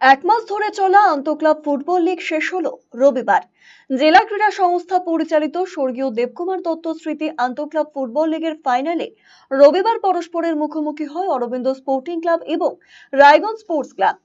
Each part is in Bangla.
এক মাস ধরে চলা আন্তঃক্লাব ফুটবল লীগ শেষ হলো রবিবার। জেলা ক্রীড়া সংস্থা পরিচালিত স্বর্গীয় দেবকুমার দত্ত স্মৃতি আন্তঃক্লাব ফুটবল লীগের ফাইনালে রবিবার পরস্পরের মুখোমুখি হয় অরবিন্দ স্পোর্টিং ক্লাব এবং রায়গঞ্জ স্পোর্টস ক্লাব।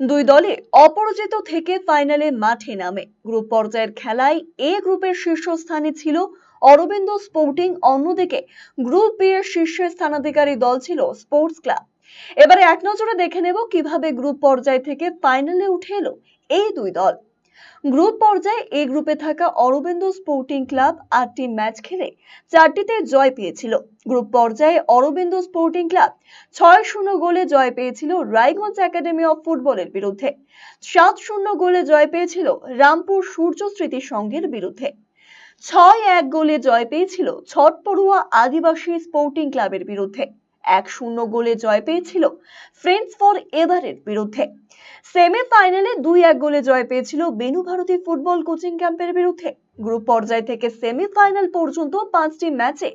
দুই দলে অপরাজিত থেকে ফাইনালে মাঠে নামে। গ্রুপ পর্যায়ের খেলায় এ গ্রুপের শীর্ষস্থানে ছিল অরবিন্দ স্পোর্টিং, অন্যদিকে গ্রুপ বি এর শীর্ষে স্থানাধিকারী দল ছিল স্পোর্টস ক্লাব। এবারে এক নজরে দেখে নেব কীভাবে গ্রুপ পর্যায় থেকে ফাইনালে উঠে এলো এই দুই দল। গ্রুপ পর্যায়ে এই গ্রুপে থাকা অরবিন্দ স্পোর্টিং ক্লাব আটটি ম্যাচ খেলে চারটিতে জয় পেয়েছিল। গ্রুপ পর্যায়ে অরবিন্দ স্পোর্টিং ক্লাব ছয় শূন্য গোলে জয় পেয়েছিল রায়গঞ্জ একাডেমি অফ ফুটবলের বিরুদ্ধে। সাত শূন্য গোলে জয় পেয়েছিল রামপুর সূর্য স্মৃতি সংঘের বিরুদ্ধে। ছয় এক গোলে জয় পেয়েছিল ছটপড়ুয়া আদিবাসী স্পোর্টিং ক্লাবের বিরুদ্ধে। এক শূন্য গোলে জয় পেয়েছিল ফ্রেন্ডস ফর এভারের বিরুদ্ধে। সেমিফাইনালে দুই এক গোলে জয় পেয়েছিল বেনু ভারতী ফুটবল কোচিং ক্যাম্পের বিরুদ্ধে। গ্রুপ পর্যায় থেকে সেমিফাইনাল পর্যন্ত পাঁচটি ম্যাচে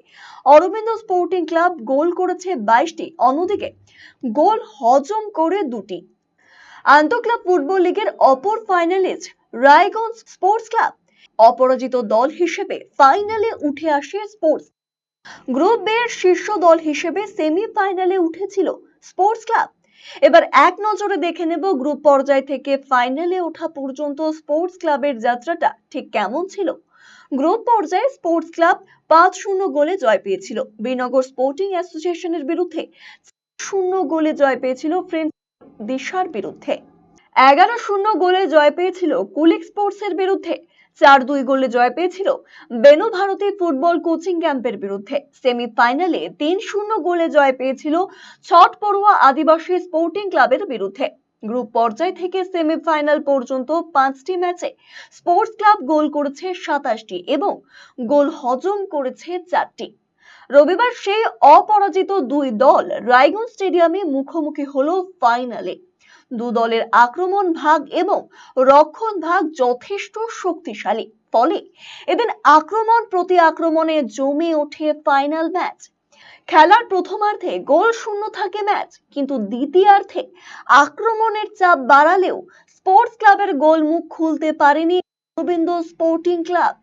অরবিন্দ স্পোর্টিং ক্লাব গোল করেছে বাইশটি, অন্যদিকে গোল হজম করে দুটি। আন্তঃক্লাব ফুটবল লিগের অপর ফাইনালিস্ট রায়গঞ্জ স্পোর্টস ক্লাব অপরাজিত দল হিসেবে ফাইনালে উঠে আসে স্পোর্টস। গ্রুপ বে এর শীর্ষ দল হিসেবে সেমিফাইনালে উঠেছিল স্পোর্টস ক্লাব। এবার এক নজরে দেখে নেব গ্রুপ পর্যায় থেকে ফাইনালে ওঠা পর্যন্ত স্পোর্টস ক্লাবের যাত্রাটা ঠিক কেমন ছিল। গ্রুপ পর্যায়ে স্পোর্টস ক্লাব পাঁচ শূন্য গোলে জয় পেয়েছিল। বিনগর স্পোর্টিং অ্যাসোসিয়েশনের বিরুদ্ধে শূন্য গোলে জয় পেয়েছিল ফ্রেন্ডস দিশার বিরুদ্ধে। এগারো শূন্য গোলে জয় পেয়েছিল কুলিক স্পোর্টসের বিরুদ্ধে চার দুই গোলে জয় পেয়েছিল বেনু ভারতী ফুটবল কোচিং ক্যাম্পের বিরুদ্ধে। সেমিফাইনালে তিন শূন্য গোলে জয় পেয়েছিল ছট পড়ুয়া আদিবাসী স্পোর্টিং ক্লাবের বিরুদ্ধে। গ্রুপ পর্যায় থেকে সেমিফাইনাল পর্যন্ত পাঁচটি ম্যাচে স্পোর্টস ক্লাব গোল করেছে সাতাশটি এবং গোল হজম করেছে চারটি। রবিবার সেই অপরাজিত দুই দল রায়গঞ্জ স্টেডিয়ামে মুখোমুখি হলো ফাইনালে। দু দলের আক্রমণ ভাগ এবং রক্ষণ ভাগ যথেষ্ট শক্তিশালী। ফলে এদিন আক্রমণ প্রতি আক্রমণে জমে ওঠে ফাইনাল ম্যাচ খেলার প্রথমার্ধে গোল শূন্য থাকে ম্যাচ কিন্তু দ্বিতীয়ার্ধে আক্রমণের চাপ বাড়ালেও স্পোর্টস ক্লাবের গোল মুখ খুলতে পারেনি অরবিন্দ স্পোর্টিং ক্লাব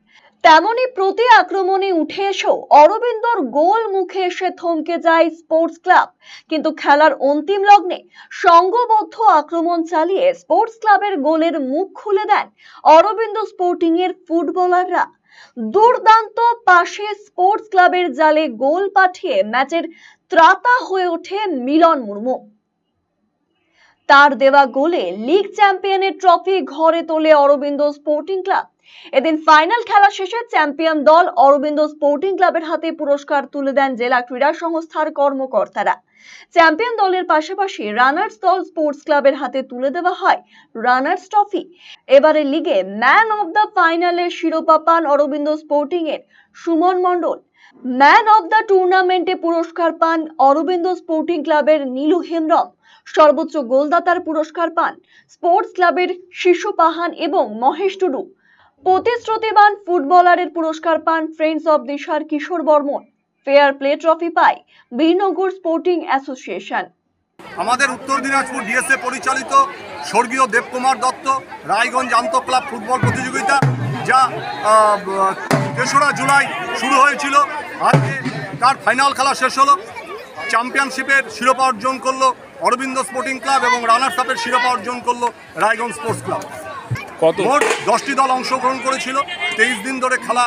তেমনি প্রতি আক্রমণে উঠে এসেও অরবিন্দর গোল মুখে এসে থমকে যায় স্পোর্টস ক্লাব। কিন্তু খেলার অন্তিম লগ্নে সংঘবদ্ধ আক্রমণ চালিয়ে স্পোর্টস ক্লাবের গোলের মুখ খুলে দেন অরবিন্দ স্পোর্টিং এর ফুটবলাররা। দুর্দান্ত পাশে স্পোর্টস ক্লাবের জালে গোল পাঠিয়ে ম্যাচের ত্রাতা হয়ে ওঠে মিলন মুর্মু। তার দেওয়া গোলে লিগ চ্যাম্পিয়নের ট্রফি ঘরে তোলে অরবিন্দ স্পোর্টিং ক্লাব এদিন ফাইনাল খেলা শেষে চ্যাম্পিয়ন দল অরবিন্দ স্পোর্টিং ক্লাবের হাতে পুরস্কার তুলে দেন জেলা ক্রীড়া সংস্থার কর্মকর্তারা। চ্যাম্পিয়ন দলের পাশাপাশি রানার্স দল স্পোর্টস ক্লাবের হাতে তুলে দেওয়া হয় রানার্স ট্রফি এবারে লিগে ম্যান অব দ্য ফাইনালের শিরোপা পান অরবিন্দ স্পোর্টিং এর Suman Mondal. Man of the টুর্নামেন্টে পুরস্কার পান অরবিন্দ স্পোর্টিং ক্লাবের নীলু হেমব্রম। সর্বোচ্চ গোলদাতার পুরস্কার পান স্পোর্টস ক্লাবের শিশু পাহান এবং মহেশ টুডু। প্রতিশ্রুতিবান ফুটবলারের পুরস্কার পান ফ্রেন্ডস অব দিশার Kishore Barman. Fair play trophy পায় বীরনগর স্পোর্টিং অ্যাসোসিয়েশন আমাদের উত্তর দিনাজপুর ডিএসএ পরিচালিত স্বর্গীয় দেবকুমার দত্ত রায়গঞ্জ আন্ত ক্লাব ফুটবল প্রতিযোগিতা, যা তেসরা জুলাই শুরু হয়েছিল। আজকে তার ফাইনাল খেলা শেষ হলো। চ্যাম্পিয়নশিপের শিরোপা অর্জন করল অরবিন্দ স্পোর্টিং ক্লাব এবং রানার্স আপের শিরোপা অর্জন করল রায়গঞ্জ স্পোর্টস ক্লাব কত? মোট দশটি দল অংশগ্রহণ করেছিল। তেইশ দিন ধরে খেলা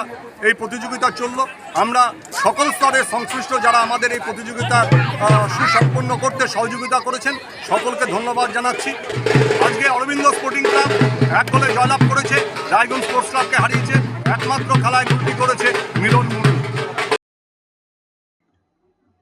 এই প্রতিযোগিতা চলল। আমরা সকল স্তরের সংশ্লিষ্ট যারা আমাদের এই প্রতিযোগিতা সুসম্পন্ন করতে সহযোগিতা করেছেন সকলকে ধন্যবাদ জানাচ্ছি। আজকে অরবিন্দ স্পোর্টিং ক্লাব এক গোলে জয়লাভ করেছে। রায়গঞ্জ স্পোর্টস ক্লাবকে হারিয়েছে। একমাত্র খেলায় গোলটি করেছে মিলন